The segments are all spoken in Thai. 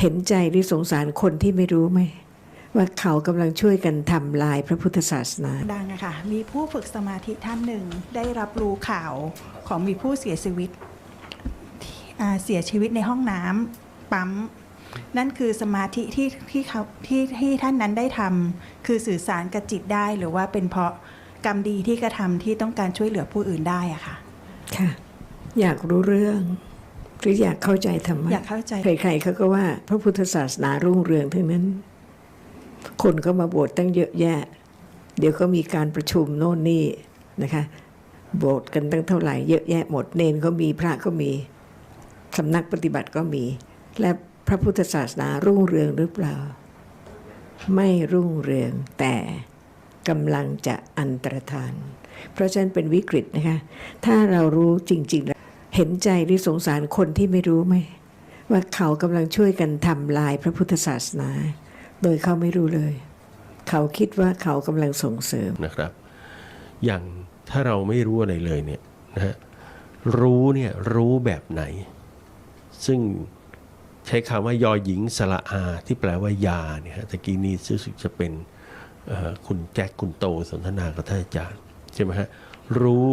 เห็นใจหรือสงสารคนที่ไม่รู้ไหมว่าเขากำลังช่วยกันทำลายพระพุทธศาสนา ดังอะค่ะ มีผู้ฝึกสมาธิท่านหนึ่งได้รับรู้ข่าวของมีผู้เสียชีวิตที่อ่าเสียชีวิตในห้องน้ำปั๊ม นั่นคือสมาธิที่ที่เขาที่ที่ท่านนั้นได้ทำคือสื่อสารกับจิตได้หรือว่าเป็นเพราะกรรมดีที่กระทำที่ต้องการช่วยเหลือผู้อื่นได้อะค่ะ ค่ะ อยากรู้เรื่อง หรืออยากเข้าใจธรรมะอยากเข้าใจใครๆเขาก็ว่า พระพุทธศาสนารุ่งเรืองทั้งนั้น คนก็มาโบสถ์ตั้งเยอะแยะ เดี๋ยวก็มีการประชุมโน่นนี่นะคะโบสถ์กันตั้งเท่าไหร่เยอะแยะหมดเนนก็มีพระก็มีสำนักปฏิบัติก็มี และพระพุทธศาสนารุ่งเรืองหรือเปล่า ไม่รุ่งเรืองแต่กำลังจะอันตรธาน เพราะฉะนั้นเป็นวิกฤตนะคะ ถ้าเรารู้จริงๆแล้ว เห็นใจหรือสงสารคนที่ไม่รู้ไหม ว่าเขากำลังช่วยกันทำลายพระพุทธศาสนา โดยเขาไม่รู้เลย เขาคิดว่าเขากำลังส่งเสริมนะครับ อย่างถ้าเราไม่รู้อะไรเลยเนี่ยนะฮะรู้เนี่ยรู้แบบไหน ซึ่งใช้คำว่ายอหญิงสระอาที่แปลว่ายาเนี่ยตะกี้นี้รู้สึกจะเป็นคุณแจ็คคุณโตสนทนากับท่านอาจารย์ใช่ไหมฮะรู้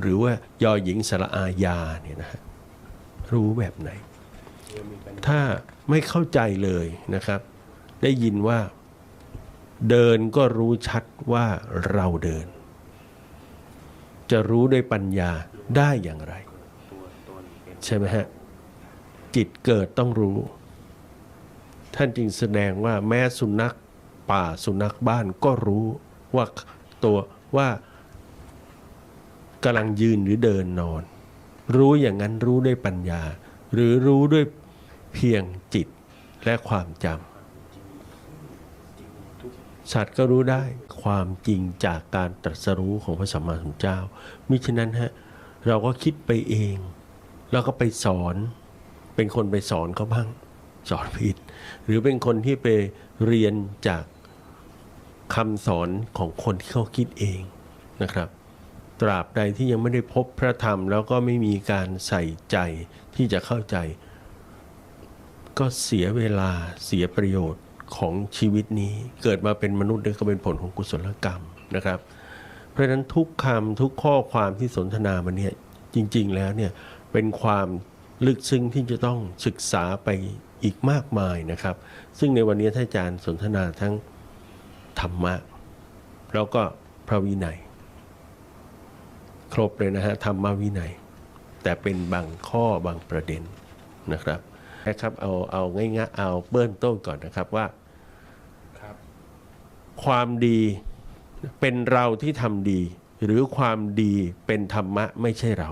หรือว่ายอหญิงสระอายาเนี่ยนะฮะรู้แบบไหน ถ้าไม่เข้าใจเลยนะครับ ได้ยินว่าเดินก็รู้ชัดว่าเราเดิน จะรู้ด้วยปัญญาได้อย่างไร ใช่ไหมฮะ จิตเกิดต้องรู้ ท่านจึงแสดงว่าแม้สุนัขป่าสุนัขบ้านก็รู้ว่าตัวว่า กำลังยืนหรือเดินนอน รู้อย่างนั้นรู้ด้วยปัญญา หรือรู้ด้วยเพียงจิตและความจำสัตว์ก็รู้ได้ความจริงจากการตรัสรู้ของพระสัมมาสัมพุทธเจ้ามิฉะนั้นฮะเราก็คิดไปเอง แล้วก็ไปสอนเป็นคนไปสอนเขาบ้าง สอนผิด หรือเป็นคนที่ไปเรียนจากคำสอนของคนที่เขาคิดเองนะครับ ตราบใดที่ยังไม่ได้พบพระธรรม แล้วก็ไม่มีการใส่ใจที่จะเข้าใจ ก็เสียเวลาเสียประโยชน์ของชีวิตนี้เกิดมาเป็นมนุษย์นี่ก็เป็นผลของกุศลกรรมนะครับ เพราะฉะนั้นทุกคำทุกข้อความที่สนทนามันเนี่ยจริง ๆ แล้วเนี่ยเป็นความลึกซึ้งที่จะต้องศึกษาไปอีกมากมายนะครับ ซึ่งในวันนี้ท่านอาจารย์สนทนาทั้งธรรมะ แล้วก็พระวินัย ครบเลยนะฮะธรรมวินัย แต่เป็นบางข้อบางประเด็นนะครับนะครับเอาเอาง่ายๆเอาเบื้องต้นก่อนนะครับว่าความดีเป็นเราที่ทำดี หรือความดีเป็นธรรมะไม่ใช่เรา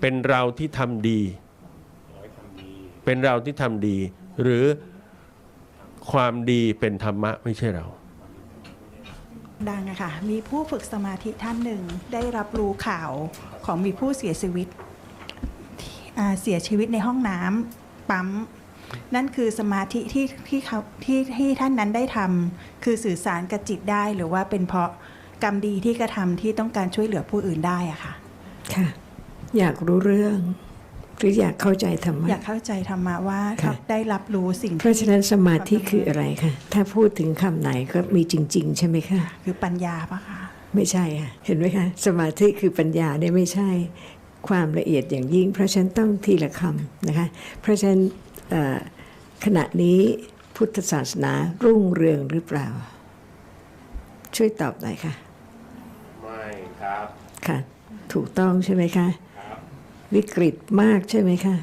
เป็นเราที่ทำดี เป็นเราที่ทำดี หรือความดีเป็นธรรมะไม่ใช่เรา ดังอะค่ะ มีผู้ฝึกสมาธิท่านหนึ่งได้รับรู้ข่าวของมีผู้เสียชีวิตเสียชีวิตในห้องน้ำปั๊มนั่นคือสมาธิที่ที่เขาที่ที่ท่านนั้นได้ทำคือสื่อสารกับจิตได้หรือว่าเป็นเพราะกรรมดีที่กระทำที่ต้องการช่วยเหลือผู้อื่นได้อะค่ะ ค่ะ อยากรู้เรื่อง หรืออยากเข้าใจธรรมะอยากเข้าใจธรรมะว่าค่ะได้รับรู้สิ่ง เพราะฉะนั้นสมาธิคืออะไรคะถ้าพูดถึงคำไหนก็มีจริง ๆ ใช่ไหมคะคือปัญญาปะคะไม่ใช่ค่ะเห็นไหมคะสมาธิคือปัญญาเนี่ยไม่ใช่ความละเอียดอย่างยิ่ง เพราะฉะนั้นต้องทีละคำนะคะเพราะฉะนั้นเอ่อขณะนี้พุทธศาสนารุ่งเรืองหรือเปล่า ช่วยตอบหน่อยค่ะไม่ครับค่ะ ถูกต้องใช่ไหมคะ วิกฤตมากใช่ไหมคะ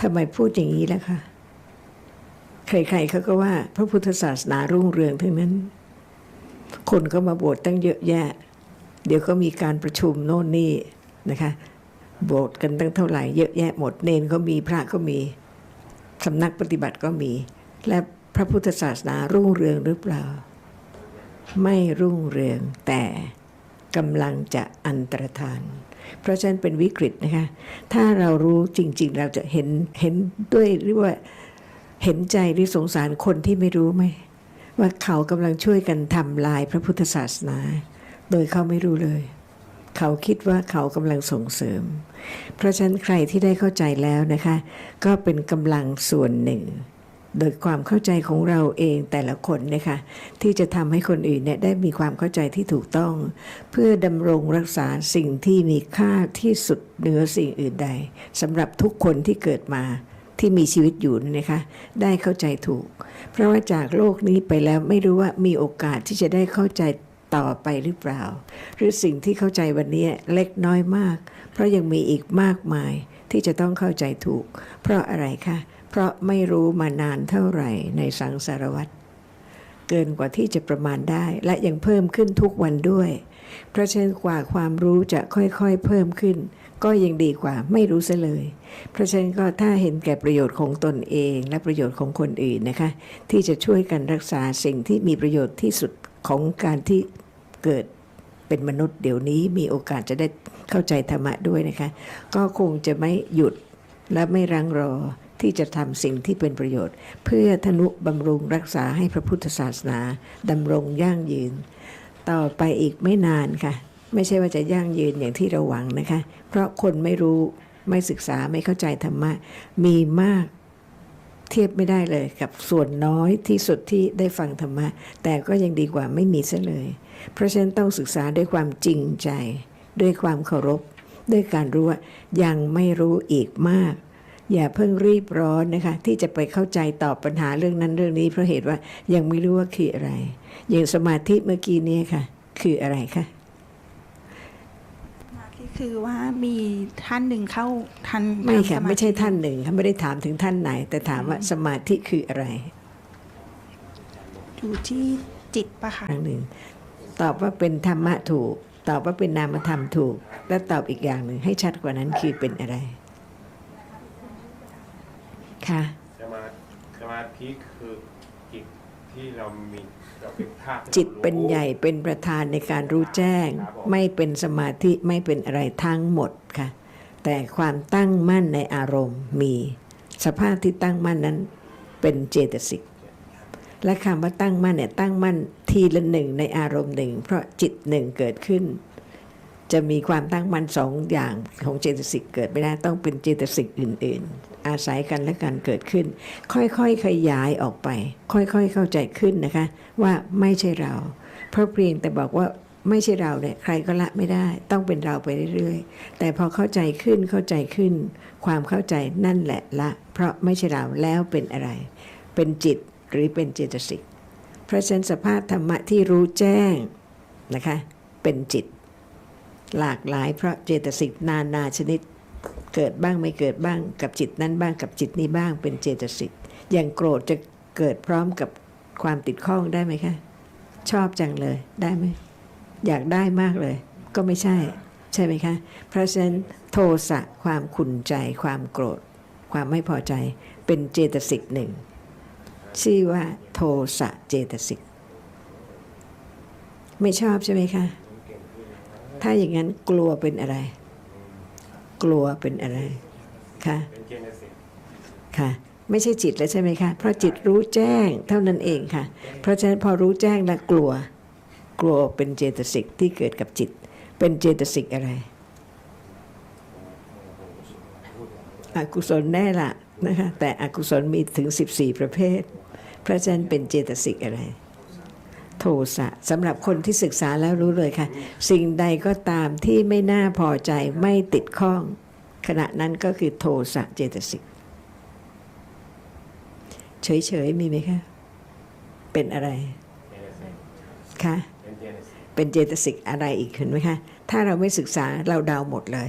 ทำไมพูดอย่างนี้ล่ะคะใครๆเขาก็ว่า พระพุทธศาสนารุ่งเรืองทั้งนั้น คนก็มาโบสถ์ตั้งเยอะแยะ เดี๋ยวก็มีการประชุมโน่นนี่นะคะโบสถ์กันตั้งเท่าไหร่เยอะแยะหมดเนนก็มีพระก็มีสำนักปฏิบัติก็มี และพระพุทธศาสนารุ่งเรืองหรือเปล่า ไม่รุ่งเรืองแต่กำลังจะอันตรธาน เพราะฉะนั้นเป็นวิกฤตนะคะ ถ้าเรารู้จริง ๆ เราจะเห็นเห็นด้วยหรือว่าเห็นใจหรือสงสารคนที่ไม่รู้ไหม ว่าเขากำลังช่วยกันทำลายพระพุทธศาสนา โดยเขาไม่รู้เลย เขาคิดว่าเขากำลังส่งเสริม เพราะฉะนั้นใครที่ได้เข้าใจแล้วนะคะ ก็เป็นกำลังส่วนหนึ่ง โดยความเข้าใจของเราเองแต่ละคนนะคะที่จะทำให้คนอื่นเนี่ยได้มีความเข้าใจที่ถูกต้อง เพื่อดำรงรักษาสิ่งที่มีค่าที่สุดเหนือสิ่งอื่นใดสำหรับทุกคนที่เกิดมาที่มีชีวิตอยู่นะคะได้เข้าใจถูก เพราะว่าจากโลกนี้ไปแล้วไม่รู้ว่ามีโอกาสที่จะได้เข้าใจต่อไปหรือเปล่า หรือสิ่งที่เข้าใจวันนี้เล็กน้อยมาก เพราะยังมีอีกมากมายที่จะต้องเข้าใจถูก เพราะอะไรคะ เพราะไม่รู้มานานเท่าไหร่ในสังสารวัตรเกินกว่าที่จะประมาณได้ และยังเพิ่มขึ้นทุกวันด้วย เพราะฉะนั้นกว่าความรู้จะค่อยๆเพิ่มขึ้น ก็ยังดีกว่าไม่รู้ซะเลย เพราะฉะนั้นก็ถ้าเห็นแก่ประโยชน์ของตนเองและประโยชน์ของคนอื่นนะคะ ที่จะช่วยกันรักษาสิ่งที่มีประโยชน์ที่สุดของการที่เกิดเป็นมนุษย์เดี๋ยวนี้มีโอกาสจะได้เข้าใจธรรมะด้วยนะคะ ก็คงจะไม่หยุดและไม่รังรอ ที่จะทำสิ่งที่เป็นประโยชน์ เพื่อทนุบำรุงรักษาให้พระพุทธศาสนาดำรงยั่งยืน ต่อไปอีกไม่นานค่ะ ไม่ใช่ว่าจะยั่งยืนอย่างที่เราหวังนะคะ เพราะคนไม่รู้ไม่ศึกษาไม่เข้าใจธรรมะมีมากเทียบไม่ได้เลยกับส่วนน้อยที่สุดที่ได้ฟังธรรมะ แต่ก็ยังดีกว่าไม่มีซะเลย เพราะฉะนั้นต้องศึกษาด้วยความจริงใจ ด้วยความเคารพ ด้วยการรู้ว่ายังไม่รู้อีกมาก อย่าเพิ่งรีบร้อนนะคะ ที่จะไปเข้าใจตอบปัญหาเรื่องนั้นเรื่องนี้ เพราะเหตุว่ายังไม่รู้ว่าคืออะไร อย่างสมาธิเมื่อกี้เนี้ค่ะ คืออะไรคะที่คือว่ามีท่านหนึ่งเข้าทันไม่ค่ะทำสาธิไม่ใช่ท่านหนึ่งค่ะไม่ได้ถามถึงท่านไหน แต่ถามว่าสมาธิคืออะไรอยู่ที่จิตปะคคะรั้งหนึ่งตอบว่าเป็นธรรมะถูก ตอบว่าเป็นนามธรรมถูก แล้วตอบอีกอย่างหนึ่งให้ชัดกว่านั้นคือเป็นอะไร ค่ะ สมาสมาธิคือจิตที่เรามีเราเป็นธาตุที่จิตรารู้เป็นใหญ่เป็นประธานในการรู้แจ้ง ไม่เป็นสมาธิไม่เป็นอะไรทั้งหมดค่ะ แต่ความตั้งมั่นในอารมณ์มี สภาพที่ตั้งมั่นนั้นเป็นเจตสิกและคำว่าตั้งมั่นเนี่ยตั้งมั่นทีละหนึ่งในอารมณ์หนึ่งเพราะจิตหนึ่งเกิดขึ้น จะมีความตั้งมั่นสองอย่างของเจตสิกเกิดไม่ได้ต้องเป็นเจตสิกอื่น ๆ อาศัยกันและกันเกิดขึ้น ค่อยๆขยายออกไป ค่อยๆเข้าใจขึ้นนะคะ ว่าไม่ใช่เรา เพราะเพียงแต่บอกว่าไม่ใช่เราเนี่ยใครก็ละไม่ได้ต้องเป็นเราไปเรื่อยๆ แต่พอเข้าใจขึ้นเข้าใจขึ้น ความเข้าใจนั่นแหละละ เพราะไม่ใช่เราแล้วเป็นอะไร เป็นจิตหรือเป็นเจตสิกเพราะฉะนั้นสภาพธรรมะที่รู้แจ้งนะคะ เป็นจิต หลากหลายเพราะเจตสิกนานาชนิดเกิดบ้างไม่เกิดบ้างกับจิตนั้นบ้างกับจิตนี้บ้างเป็นเจตสิกอย่างโกรธจะเกิดพร้อมกับความติดข้องได้ไหมคะ ชอบจังเลยได้ไหมอยากได้มากเลย ก็ไม่ใช่ ใช่ไหมคะ เพราะฉะนั้นโทสะความขุนใจความโกรธ ความไม่พอใจเป็นเจตสิกหนึ่งชื่อว่าโทสะเจตสิก ไม่ชอบใช่ไหมคะ ถ้าอย่างนั้นกลัวเป็นอะไร กลัวเป็นอะไรคะเป็นเจนสิกค่ะ ไม่ใช่จิตแล้วใช่ไหมคะ เพราะจิตรู้แจ้งเท่านั้นเองค่ะ เพราะฉะนั้นพอรู้แจ้งแล้วกลัว กลัวเป็นเจตสิกที่เกิดกับจิต เป็นเจตสิกอะไรอกุศลแน่ละนะคะแต่อกุศลมีถึง 14 ประเภท เพราะฉะนั้นเป็นเจตสิกอะไร โทสะสำหรับคนที่ศึกษาแล้วรู้เลยค่ะ สิ่งใดก็ตามที่ไม่น่าพอใจไม่ติดข้อง ขณะนั้นก็คือโทสะเจตสิกเฉยๆมีไหมคะเป็นอะไรเจนสิกคะเป็นเจนสิกเป็นเจตสิกอะไรอีกเห็นไหมคะถ้าเราไม่ศึกษาเราเดาหมดเลย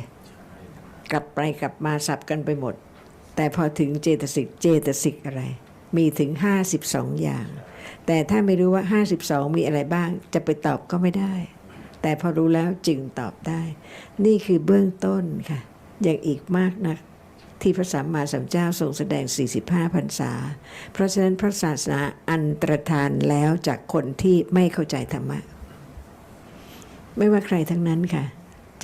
กลับไปกลับมาสับกันไปหมด แต่พอถึงเจตสิกเจตสิกอะไร มีถึง 52 อย่าง แต่ถ้าไม่รู้ว่า 52 มีอะไรบ้าง จะไปตอบก็ไม่ได้ แต่พอรู้แล้วจึงตอบได้ นี่คือเบื้องต้นค่ะ อย่างอีกมากนักที่พระสัมมาสัมพุทธเจ้าทรงแสดง 45พรรษา เพราะฉะนั้นพระศาสนาอันตรธานแล้วจากคนที่ไม่เข้าใจธรรมะ ไม่ว่าใครทั้งนั้นค่ะ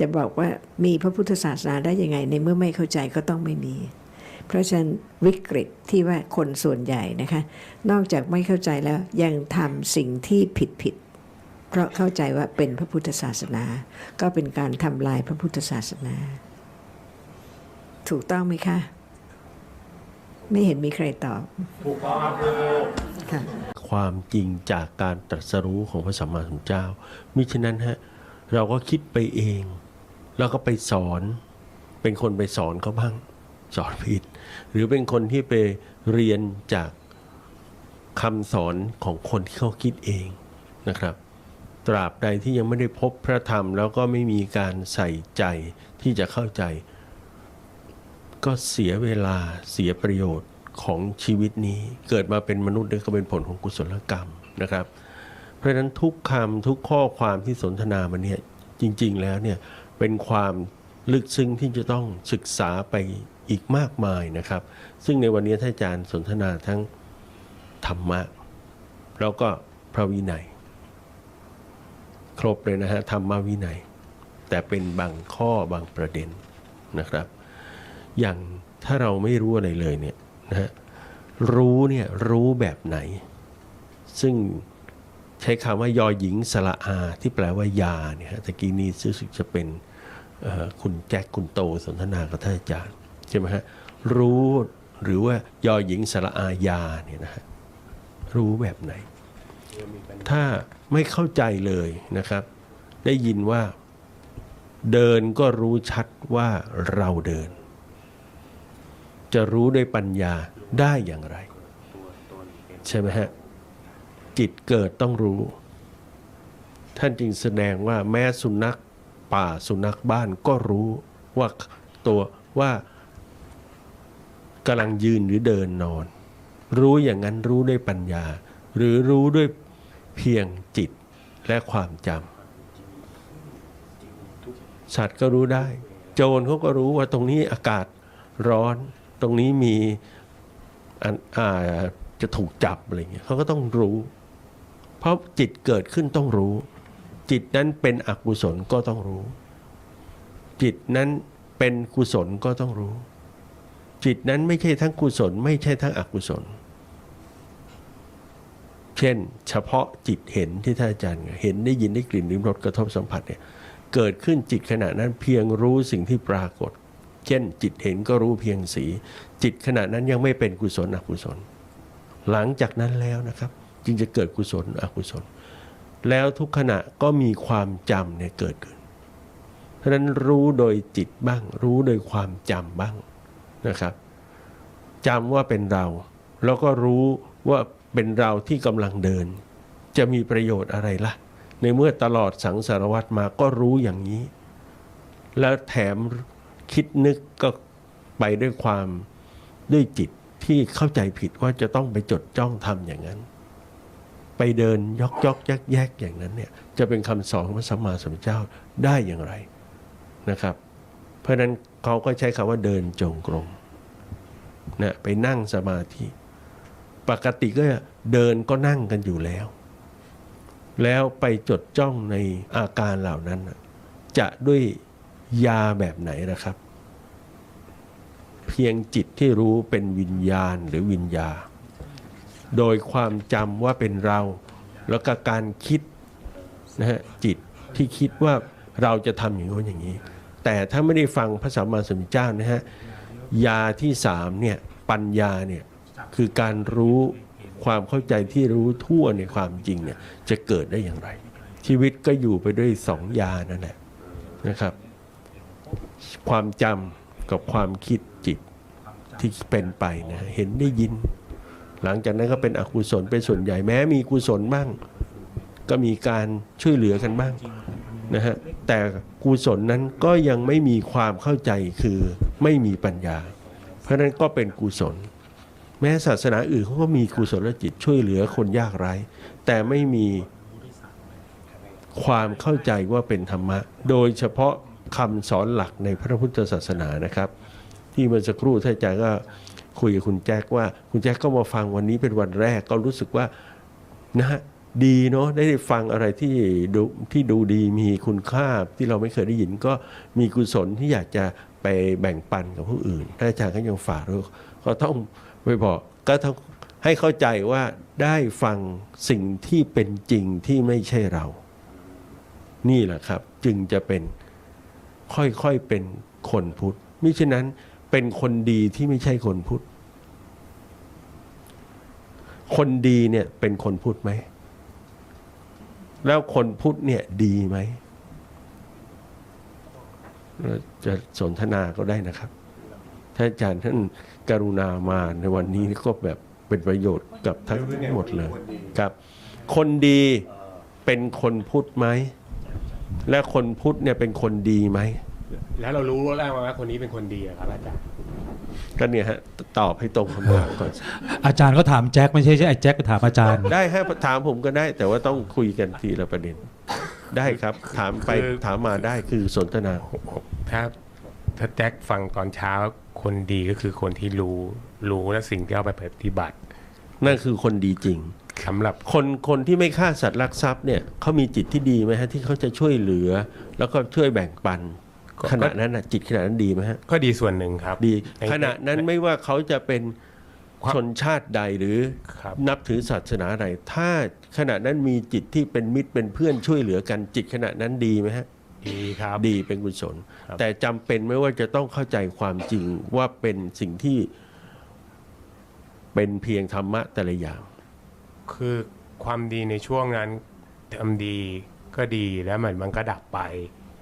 จะบอกว่ามีพระพุทธศาสนาได้ยังไง ในเมื่อไม่เข้าใจก็ต้องไม่มี เพราะฉะนั้นวิกฤตที่ว่าคนส่วนใหญ่นะคะ นอกจากไม่เข้าใจแล้วยังทำสิ่งที่ผิดผิด เพราะเข้าใจว่าเป็นพระพุทธศาสนา ก็เป็นการทำลายพระพุทธศาสนา ถูกต้องไหมคะ ไม่เห็นมีใครตอบ ถูกต้องครับครูค่ะความจริงจากการตรัสรู้ของพระสัมมาสัมพุทธเจ้ามิฉะนั้นฮะเราก็คิดไปเอง แล้วก็ไปสอน เป็นคนไปสอนเขาบ้าง สอนผิด หรือเป็นคนที่ไปเรียนจากคำสอนของคนที่เขาคิดเองนะครับ ตราบใดที่ยังไม่ได้พบพระธรรม แล้วก็ไม่มีการใส่ใจที่จะเข้าใจ ก็เสียเวลาเสียประโยชน์ของชีวิตนี้ เกิดมาเป็นมนุษย์นี่ก็เป็นผลของกุศลกรรมนะครับ เพราะฉะนั้นทุกคำทุกข้อความที่สนทนามาเนี่ยจริง ๆ แล้วเนี่ยเป็นความลึกซึ้งที่จะต้องศึกษาไป อีกมากมายนะครับ ซึ่งในวันนี้ท่านอาจารย์สนทนาทั้งธรรมะ แล้วก็พระวินัย ครบเลยนะฮะธรรมวินัย แต่เป็นบางข้อบางประเด็นนะครับ อย่างถ้าเราไม่รู้อะไรเลยเนี่ยนะฮะรู้เนี่ยรู้แบบไหน ซึ่งใช้คำว่ายอหญิงสระอา ที่แปลว่ายาเนี่ยตะกี้นี้รู้สึกจะเป็นคุณแจ็คคุณโตสนทนากับท่านอาจารย์ ใช่ไหมฮะรู้หรือว่ายอหญิงสระอายาเนี่ยนะฮะรู้แบบไหน ถ้าไม่เข้าใจเลยนะครับ ได้ยินว่าเดินก็รู้ชัดว่าเราเดิน จะรู้ด้วยปัญญาได้อย่างไร ใช่ไหมฮะจิตเกิดต้องรู้ ท่านจึงแสดงว่าแม้สุนัขป่าสุนัขบ้านก็รู้ว่าตัวว่า กำลังยืนหรือเดินนอน รู้อย่างนั้นรู้ด้วยปัญญา หรือรู้ด้วยเพียงจิตและความจำสัตว์ก็รู้ได้ โจรเขาก็รู้ว่าตรงนี้อากาศร้อน ตรงนี้มีอันอาจะถูกจับอะไรเงี้ยเขาก็ต้องรู้ เพราะจิตเกิดขึ้นต้องรู้ จิตนั้นเป็นอกุศลก็ต้องรู้ จิตนั้นเป็นกุศลก็ต้องรู้ จิตนั้นไม่ใช่ทั้งกุศล ไม่ใช่ทั้งอกุศล เช่น เฉพาะจิตเห็นที่ท่านอาจารย์ เห็นได้ยินได้กลิ่นลิ้มรสกระทบสัมผัสเนี่ยเกิดขึ้นจิตขณะนั้นเพียงรู้สิ่งที่ปรากฏ เช่น จิตเห็นก็รู้เพียงสี จิตขณะนั้นยังไม่เป็นกุศลอกุศล หลังจากนั้นแล้วนะครับ จึงจะเกิดกุศลอกุศล แล้วทุกขณะก็มีความจำเนี่ยเกิดขึ้นเพราะฉะนั้นรู้โดยจิตบ้าง รู้โดยความจำบ้าง นะครับจำว่าเป็นเรา แล้วก็รู้ว่าเป็นเราที่กำลังเดิน จะมีประโยชน์อะไรล่ะ ในเมื่อตลอดสังสารวัตรมาก็รู้อย่างนี้ แล้วแถมคิดนึกก็ไปด้วยความด้วยจิตที่เข้าใจผิดว่าจะต้องไปจดจ้องทำอย่างนั้น ไปเดินยอกยอกแยกแยกอย่างนั้นเนี่ยจะเป็นคำสอนของพระสัมมาสัมพุทธเจ้าได้อย่างไรนะครับ เพราะนั้นเขาก็ใช้คำว่าเดินจงกรมนะไปนั่งสมาธิ ปกติก็เดินก็นั่งกันอยู่แล้ว แล้วไปจดจ้องในอาการเหล่านั้น จะด้วยยาแบบไหนนะครับ เพียงจิตที่รู้เป็นวิญญาณหรือวิญญา โดยความจำว่าเป็นเรา แล้วก็การคิดนะฮะจิตที่คิดว่าเราจะทำอย่างโน้นอย่างนี้ แต่ถ้าไม่ได้ฟังพระสัมมาสัมพุทธเจ้านะฮะยาที่สามเนี่ยปัญญาเนี่ยคือการรู้ความเข้าใจที่รู้ทั่วในความจริงเนี่ยจะเกิดได้อย่างไร ชีวิตก็อยู่ไปด้วยสองยานั่นแหละนะครับ ความจำกับความคิดจิตที่เป็นไปนะเห็นได้ยิน หลังจากนั้นก็เป็นอกุศลเป็นส่วนใหญ่แม้มีกุศลบ้าง ก็มีการช่วยเหลือกันบ้างนะฮะ แต่กุศลนั้นก็ยังไม่มีความเข้าใจคือไม่มีปัญญา เพราะนั้นก็เป็นกุศล แม้ศาสนาอื่นเขาก็มีกุศลจิตช่วยเหลือคนยากไร้แต่ไม่มีความเข้าใจว่าเป็นธรรมะ โดยเฉพาะคำสอนหลักในพระพุทธศาสนานะครับ ที่เมื่อสักครู่ท่านอาจารย์ก็คุยกับคุณแจ็คว่าคุณแจ็คก็มาฟังวันนี้เป็นวันแรกก็รู้สึกว่านะฮะ ดีเนาะได้ฟังอะไรที่ดูที่ดูดีมีคุณค่าที่เราไม่เคยได้ยินก็มีกุศลที่อยากจะไปแบ่งปันกับผู้อื่นท่านอาจารย์ก็ยังฝากด้วยก็ต้องไปบอกก็ต้องให้เข้าใจว่าได้ฟังสิ่งที่เป็นจริงที่ไม่ใช่เรา นี่แหละครับ จึงจะเป็นค่อยๆเป็นคนพุทธมิฉะนั้นเป็นคนดีที่ไม่ใช่คนพุทธคนดีเนี่ยเป็นคนพุทธไหม แล้วคนพุทธเนี่ยดีไหมเราจะสนทนาก็ได้นะครับท่านอาจารย์ท่านกรุณามาในวันนี้ก็แบบเป็นประโยชน์กับทั้งหมดเลยครับ คนดีเป็นคนพุทธไหม และคนพุทธเนี่ยเป็นคนดีไหม แล้วเรารู้แล้วว่าคนนี้เป็นคนดีอะครับอาจารย์ ก็เนี่ยฮะตอบให้ตรงคำถามก่อน อาจารย์ก็ถามแจ็คไม่ใช่ใช่ไอ้แจ็คไปถามอาจารย์ ได้ฮะถามผมก็ได้ แต่ว่าต้องคุยกันทีละประเด็น ได้ครับ ถามไปถามมาได้คือสนทนา ถ้าถ้าแจ็คฟังตอนเช้าคนดีก็คือคนที่รู้รู้และสิ่งที่เอาไปปฏิบัตินั่นคือคนดีจริง สำหรับคนคนที่ไม่ฆ่าสัตว์รักทรัพย์เนี่ยเขามีจิตที่ดีไหมฮะที่เขาจะช่วยเหลือ แล้วก็ช่วยแบ่งปันก็ ขณะนั้นน่ะจิตขณะนั้นดีไหมฮะก็ดีส่วนหนึ่งครับดีในขณะนั้นไม่ว่าเขาจะเป็นความชนชาติใดหรือครับนับถือศาสนาใดถ้าขณะนั้นมีจิตที่เป็นมิตรเป็นเพื่อนช่วยเหลือกันจิตขณะนั้นดีไหมฮะดีครับดีเป็นกุศลครับแต่จำเป็นไหม่ว่าจะต้องเข้าใจความจริงว่าเป็นสิ่งที่เป็นเพียงธรรมะแต่ละอย่าง คือความดีในช่วงนั้นทำดีก็ดีแล้วมันมันก็ดับไป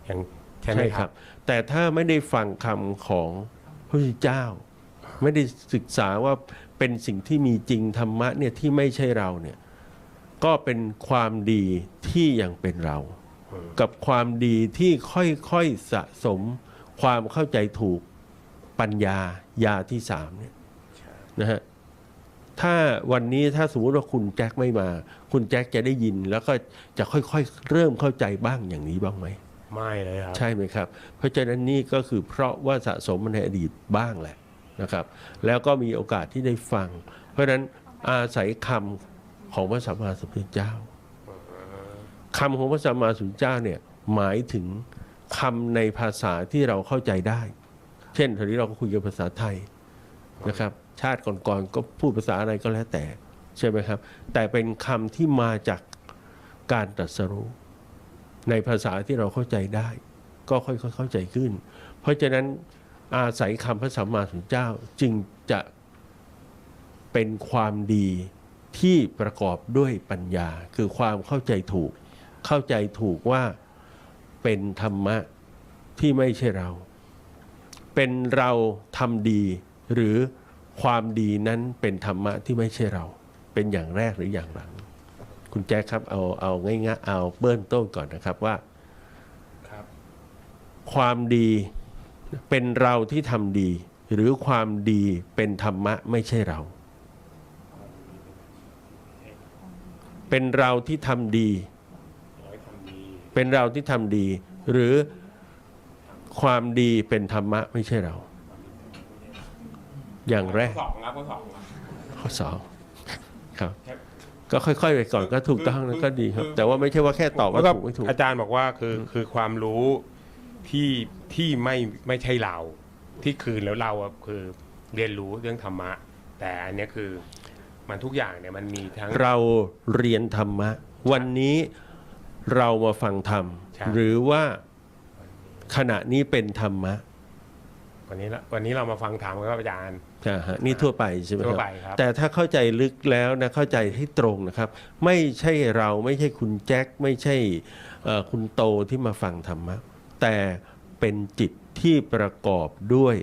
อย่าง ใช่ไหมครับ แต่ถ้าไม่ได้ฟังคำของพระพุทธเจ้า ไม่ได้ศึกษาว่าเป็นสิ่งที่มีจริงธรรมะเนี่ยที่ไม่ใช่เราเนี่ยก็เป็นความดีที่ยังเป็นเรา กับความดีที่ค่อยๆสะสมความเข้าใจถูกปัญญายาที่สามเนี่ยนะฮะถ้าวันนี้ถ้าสมมติว่าคุณแจ็คไม่มา คุณแจ็คจะได้ยินแล้วก็จะค่อยๆ เริ่มเข้าใจบ้างอย่างนี้บ้างไหม ไม่เลยครับ ใช่ไหมครับ เพราะฉะนั้นนี่ก็คือเพราะว่าสะสมมาในอดีตบ้างแหละนะครับ แล้วก็มีโอกาสที่ได้ฟัง เพราะฉะนั้นอาศัยคำของพระสัมมาสัมพุทธเจ้าคำของพระสัมมาสัมพุทธเจ้าเนี่ยหมายถึงคำในภาษาที่เราเข้าใจได้ เช่นตอนนี้เราก็คุยกันภาษาไทยนะครับ ชาติก่อนๆก็พูดภาษาอะไรก็แล้วแต่ใช่ไหมครับ แต่เป็นคำที่มาจากการตรัสรู้ ในภาษาที่เราเข้าใจได้ ก็ค่อยๆเข้าใจขึ้น เพราะฉะนั้นอาศัยคำพระสัมมาสัมพุทธเจ้าจึงจะเป็นความดีที่ประกอบด้วยปัญญา คือความเข้าใจถูก เข้าใจถูกว่าเป็นธรรมะที่ไม่ใช่เรา เป็นเราทำดี หรือความดีนั้นเป็นธรรมะที่ไม่ใช่เรา เป็นอย่างแรกหรืออย่างหลัง คุณแจ๊คครับเอาเอาง่ายๆเอาเบิ้ลต้นก่อนนะครับว่าครับ ความดีเป็นเราที่ทำดี หรือความดีเป็นธรรมะไม่ใช่เรา เป็นเราที่ทำดีร้อยทำดีเป็นเราที่ทำดี หรือความดีเป็นธรรมะไม่ใช่เรา อย่างแรกสองครับข้อสองครับข้อสองครับครับ ก็ค่อยๆไปก่อนก็ถูกต้องแล้วก็ดีครับ แต่ว่าไม่ใช่ว่าแค่ตอบว่าแล้วก็ถูกไม่ถูกอาจารย์บอกว่าคือคือความรู้ที่ที่ไม่ไม่ใช่เราที่คือแล้วเราอะคือเรียนรู้เรื่องธรรมะ แต่อันเนี้ยคือมันทุกอย่างเนี่ยมันมีทั้ง เราเรียนธรรมะ วันนี้เรามาฟังธรรม ใช่ หรือว่าขณะนี้เป็นธรรมะ วันนี้ละวันนี้เรามาฟังธรรมครับอาจารย์ อ่าฮะนี่ทั่วไปใช่ไหมคทั่รัวบไปครับ แต่ถ้าเข้าใจลึกแล้วนะเข้าใจให้ตรงนะครับ ไม่ใช่เราไม่ใช่คุณแจ็คไม่ใช่เอ่อคุณโตที่มาฟังธรรมะแต่เป็นจิตที่ประกอบด้วย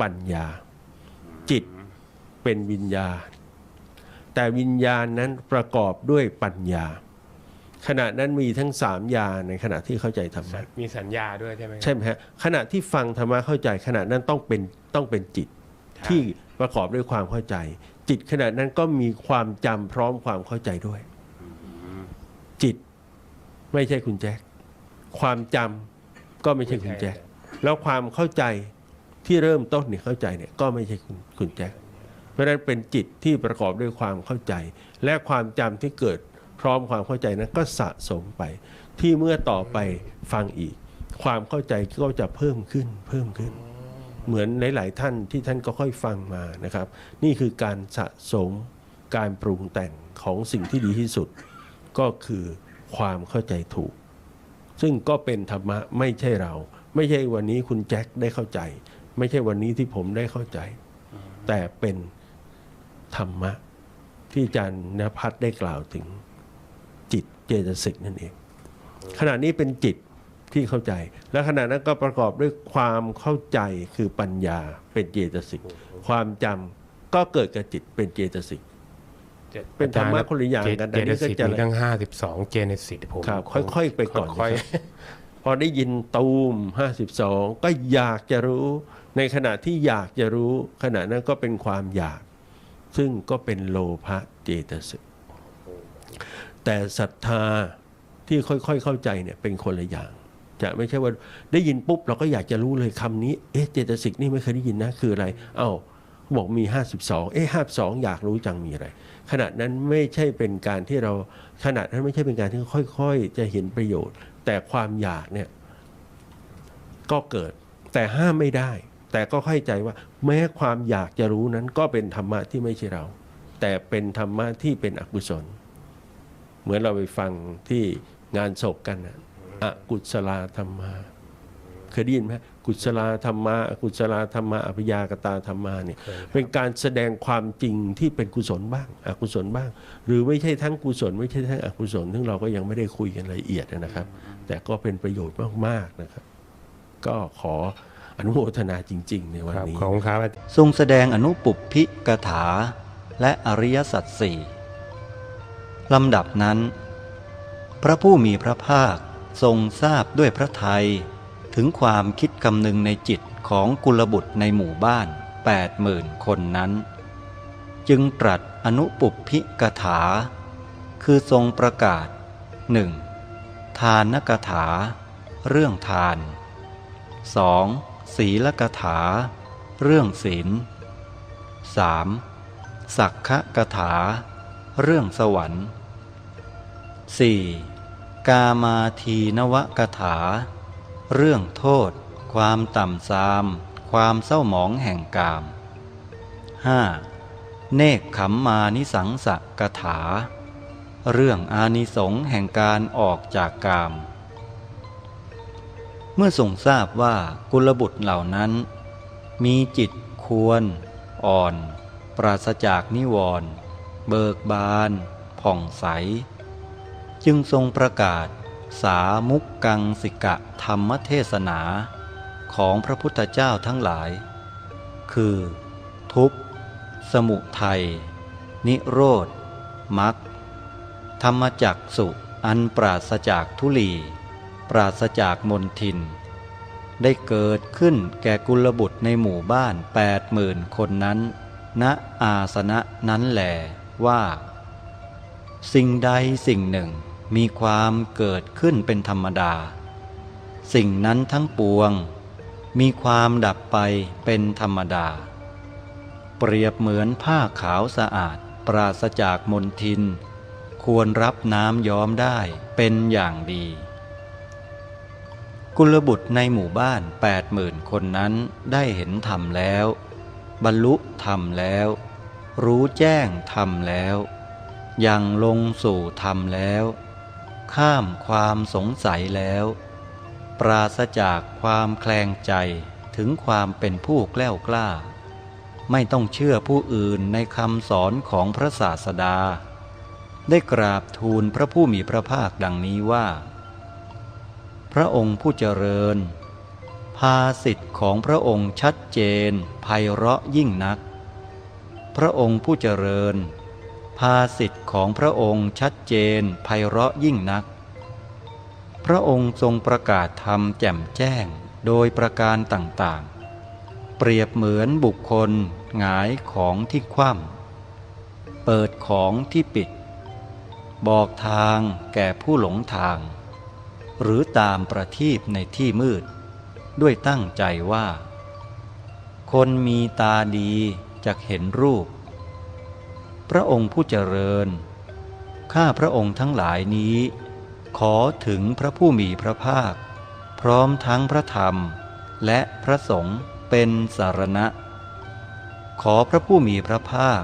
ปัญญา จิตเป็นวิญญาณ แต่วิญญาณนั้นประกอบด้วยปัญญา ขณะนั้นมีทั้งสามญาณในขณะที่เข้าใจธรรมะมีสัญญาด้วยใช่ไหมครับใช่ไหมฮะขณะที่ฟังธรรมะเข้าใจขณะนั้นต้องเป็นต้องเป็นจิต ที่ประกอบด้วยความเข้าใจ จิตขณะนั้นก็มีความจำพร้อมความเข้าใจด้วย จิตไม่ใช่คุณแจ็คความจำก็ไม่ใช่คุณแจ็คแล้วความเข้าใจที่เริ่มต้นเนี่ยเข้าใจเนี่ยก็ไม่ใช่คุณคุณแจ็คเพราะฉะนั้นเป็นจิตที่ประกอบด้วยความเข้าใจ และความจำที่เกิด พร้อมความเข้าใจนั้นก็สะสมไป ที่เมื่อต่อไปฟังอีก ความเข้าใจก็จะเพิ่มขึ้นเพิ่มขึ้น เหมือนหลาย ๆ ท่านที่ท่านก็ค่อยฟังมานะครับ นี่คือการสะสมการปรุงแต่งของสิ่งที่ดีที่สุด ก็คือความเข้าใจถูก ซึ่งก็เป็นธรรมะไม่ใช่เรา ไม่ใช่วันนี้คุณแจ็คได้เข้าใจ ไม่ใช่วันนี้ที่ผมได้เข้าใจ แต่เป็นธรรมะที่อาจารย์นภัสได้กล่าวถึง เจตสิกนั่นเอง ขณะนี้เป็นจิตที่เข้าใจ และขณะนั้นก็ประกอบด้วยความเข้าใจคือปัญญาเป็นเจตสิกความจำก็เกิดกับจิตเป็นเจตสิกเป็นธรรมะคนละอย่างกันแต่เจนี่เนก็สิตจะมีตั้งห้าสิบสองเจเนสิตผมครับค่อยๆไปก่อนค่อยนะครับพอได้ยินตูม52ก็อยากจะรู้ ในขณะที่อยากจะรู้ ขณะนั้นก็เป็นความอยาก ซึ่งก็เป็นโลภะเจตสิก แต่ศรัทธาที่ค่อยๆเข้าใจเนี่ยเป็นคนละอย่าง จะไม่ใช่ว่าได้ยินปุ๊บเราก็อยากจะรู้เลยคำนี้ เอ๊ะเจตสิกนี่ไม่เคยได้ยินนะคืออะไร เอ้าบอกมี 52 เอ๊ะ52 อยากรู้จังมีอะไร ขณะนั้นไม่ใช่เป็นการที่เราขณะนั้นไม่ใช่เป็นการที่ค่อยๆ จะเห็นประโยชน์ แต่ความอยากเนี่ยก็เกิดแต่ห้ามไม่ได้ แต่ก็เข้าใจว่า แม้ความอยากจะรู้นั้นก็เป็นธรรมะที่ไม่ใช่เรา แต่เป็นธรรมะที่เป็นอกุศล เหมือนเราไปฟังที่งานศพกันนะอกุศลธรรมาเคยได้ยินไหมกุศลธรรมาอกุศลธรรมาอภิยากตาธรรมาเนี่ยเป็นการแสดงความจริงที่เป็นกุศลบ้างอกุศลบ้าง หรือไม่ใช่ทั้งกุศล ไม่ใช่ทั้งอกุศลซึ่งเราก็ยังไม่ได้คุยกันละเอียดนะครับ แต่ก็เป็นประโยชน์มากๆนะครับ ก็ขออนุโมทนาจริง ๆ ในวันครับนี้ขอบคุณครับทรงแสดงอนุปุพพิกถา และอริยสัจสี่ ลำดับนั้น พระผู้มีพระภาคทรงทราบด้วยพระทัยถึงความคิดคำนึงในจิตของกุลบุตรในหมู่บ้านแปดหมื่นคนนั้น จึงตรัสอนุปุพพิกถา คือทรงประกาศหนึ่งทานกถา เรื่องทาน 2. ศีลกถา เรื่องศีล 3. สักขกถา เรื่องสวรรค์ 4. กามาทีนวกถา เรื่องโทษ ความต่ำทราม ความเศร้าหมองแห่งกาม 5. เนกขมมานิสังสกถา เรื่องอานิสงส์แห่งการออกจากกาม เมื่อทรงทราบว่ากุลบุตรเหล่านั้น มีจิตควร อ่อน ปราศจากนิวรณ์ เบิกบาน ผ่องใส จึงทรงประกาศ สามุกกังสิกะธรรมเทศนาของพระพุทธเจ้าทั้งหลาย คือ ทุกข์ สมุทัย นิโรธมรรคธรรมจักสุอันปราศจากทุลี ปราศจากมนทิน ได้เกิดขึ้นแก่กุลบุตรในหมู่บ้านแปดหมื่นคนนั้นณอาสนะนั้นแหล ว่า สิ่งใดสิ่งหนึ่งมีความเกิดขึ้นเป็นธรรมดา สิ่งนั้นทั้งปวง มีความดับไปเป็นธรรมดา เปรียบเหมือนผ้าขาวสะอาดปราศจากมลทิน ควรรับน้ำย้อมได้เป็นอย่างดี กุลบุตรในหมู่บ้านแปดหมื่นคนนั้นได้เห็นธรรมแล้ว บรรลุธรรมแล้ว รู้แจ้งธรรมแล้ว ยังลงสู่ธรรมแล้ว ข้ามความสงสัยแล้ว ปราศจากความแคลงใจถึงความเป็นผู้แกล้วกล้า ไม่ต้องเชื่อผู้อื่นในคำสอนของพระศาสดา ได้กราบทูลพระผู้มีพระภาคดังนี้ว่า พระองค์ผู้เจริญ ภาสิทธิ์ของพระองค์ชัดเจนไพเราะยิ่งนัก พระองค์ผู้เจริญ ภาสิทธิ์ของพระองค์ชัดเจนไพเราะยิ่งนัก พระองค์ทรงประกาศธรรมแจ่มแจ้งโดยประการต่างๆ เปรียบเหมือนบุคคลหงายของที่คว่ำเปิดของที่ปิด บอกทางแก่ผู้หลงทาง หรือตามประทีปในที่มืด ด้วยตั้งใจว่า คนมีตาดี จะเห็นรูป พระองค์ผู้เจริญ ข้าพระองค์ทั้งหลายนี้ ขอถึงพระผู้มีพระภาค พร้อมทั้งพระธรรม และพระสงฆ์เป็นสารณะ ขอพระผู้มีพระภาค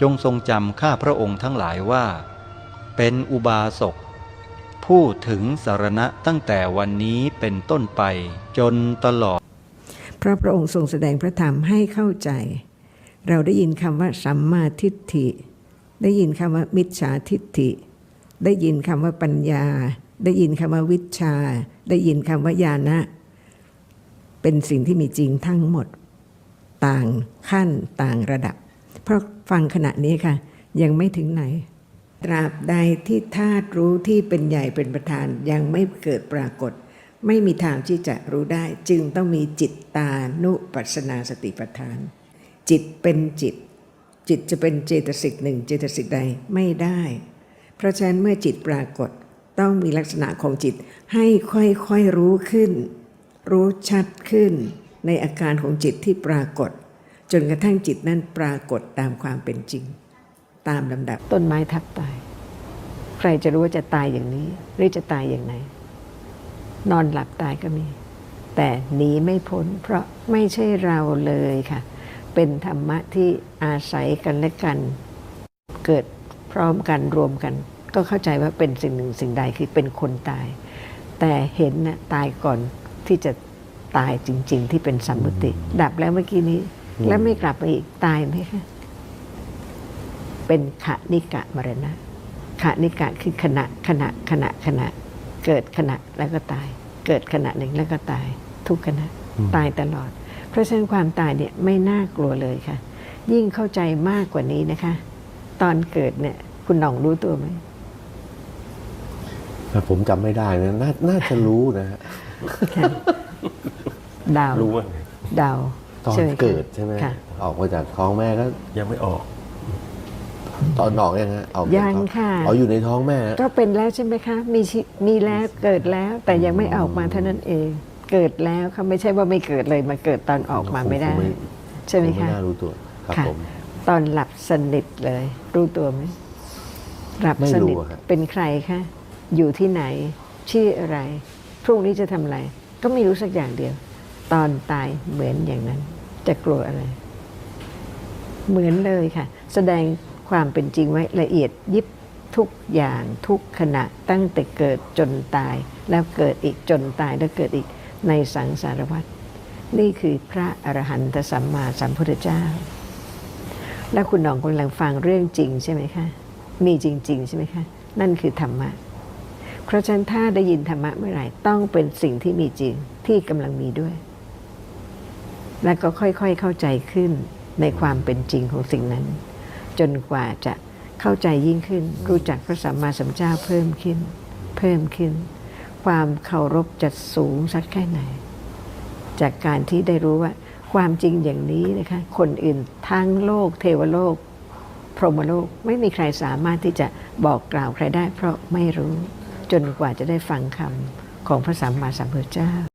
จงทรงจำข้าพระองค์ทั้งหลายว่า เป็นอุบาสกพูดถึงสารณะตั้งแต่วันนี้เป็นต้นไปจนตลอด พระพระองค์ทรงแสดงพระธรรมให้เข้าใจ เราได้ยินคำว่าสัมมาทิฏฐิ ได้ยินคำว่ามิจฉาทิฏฐิ ได้ยินคำว่าปัญญา ได้ยินคำว่าวิชา ได้ยินคำว่าญาณะเป็นสิ่งที่มีจริงทั้งหมด ต่างขั้นต่างระดับ เพราะฟังขณะนี้ค่ะ ยังไม่ถึงไหน ตราบใดที่ธาตุรู้ที่เป็นใหญ่เป็นประธานยังไม่เกิดปรากฏ ไม่มีทางที่จะรู้ได้ จึงต้องมีจิตตานุปัสสนาสติปัฏฐาน จิตเป็นจิต จิตจะเป็นเจตสิกหนึ่งเจตสิกใดไม่ได้ เพราะฉะนั้นเมื่อจิตปรากฏต้องมีลักษณะของจิตให้ค่อยๆรู้ขึ้น รู้ชัดขึ้น ในอาการของจิตที่ปรากฏ จนกระทั่งจิตนั้นปรากฏตามความเป็นจริง ตามลำดับต้นไม้ทับตาย ใครจะรู้ว่าจะตายอย่างนี้ หรือจะตายอย่างไหน นอนหลับตายก็มี แต่หนีไม่พ้นเพราะไม่ใช่เราเลยค่ะ เป็นธรรมะที่อาศัยกันและกัน เกิดพร้อมกันรวมกัน ก็เข้าใจว่าเป็นสิ่งหนึ่งสิ่งใดคือเป็นคนตาย แต่เห็นนะตายก่อนที่จะตายจริง ๆ ที่เป็นสัมมุติ ดับแล้วเมื่อกี้นี้ แล้วไม่กลับมาอีกตายไหมคะเป็นขะนิกะมรณะขะนิกะคือขณะขณะขณะขณะ เกิดขณะแล้วก็ตาย เกิดขณะหนึ่งแล้วก็ตาย ทุกขณะตายตลอด เพราะฉะนั้นความตายเนี่ยไม่น่ากลัวเลยค่ะ ยิ่งเข้าใจมากกว่านี้นะคะ ตอนเกิดเนี่ยคุณหน่องรู้ตัวไหมแต่ผมจำไม่ได้นะนาน่าจะรู้นะฮะค่ะเดาวรู้ว่าดาวตอนใช่ไหมคะเกิดใช่ไหมค่ะออกมาจากท้องแม่ก็ยังไม่ออก ตอนออกยังฮะออกจากยังท้อค่ะอ๋ออยู่ในท้องแม่ฮะก็เป็นแล้วใช่ไหมคะมีชีมีแล้วเกิดแล้วแต่ยังไม่ออกมาเท่านั้นเอง เกิดแล้วเขาไม่ใช่ว่าไม่เกิดเลยมาเกิดตอนออกมาไม่ได้ผใช่ไหมผไม่คะน่ารู้ตัวครับค่ะผมตอนหลับสนิทเลย รู้ตัวไหมหลับสนิทไม่รู้อะครับเป็นใครคะอยู่ที่ไหน ชื่ออะไร พรุ่งนี้จะทำอะไร ก็ไม่รู้สักอย่างเดียว ตอนตายเหมือนอย่างนั้น จะกลัวอะไร เหมือนเลยค่ะ แสดงความเป็นจริงไว้ละเอียดยิบทุกอย่างทุกขณะตั้งแต่เกิดจนตาย แล้วเกิดอีกจนตายแล้วเกิดอีก ในสังสารวัฏนี่คือพระอรหันตสัมมาสัมพุทธเจ้า แล้วคุณหน่องกำลังฟังเรื่องจริงใช่ไหมคะ มีจริง ๆ ใช่ไหมคะ นั่นคือธรรมะ เพราะฉะนั้นถ้าได้ยินธรรมะเมื่อไหร่ต้องเป็นสิ่งที่มีจริงที่กำลังมีด้วย แล้วก็ค่อยๆเข้าใจขึ้นในความเป็นจริงของสิ่งนั้น จนกว่าจะเข้าใจยิ่งขึ้น รู้จักพระสัมมาสัมพุทธเจ้าเพิ่มขึ้น เพิ่มขึ้น ความเคารพจะสูงสักแค่ไหน จากการที่ได้รู้ว่าความจริงอย่างนี้นะคะคนอื่นทั้งโลก เทวโลก พรหมโลกไม่มีใครสามารถที่จะบอกกล่าวใครได้ เพราะไม่รู้จนกว่าจะได้ฟังคำของพระสัมมาสัมพุทธเจ้า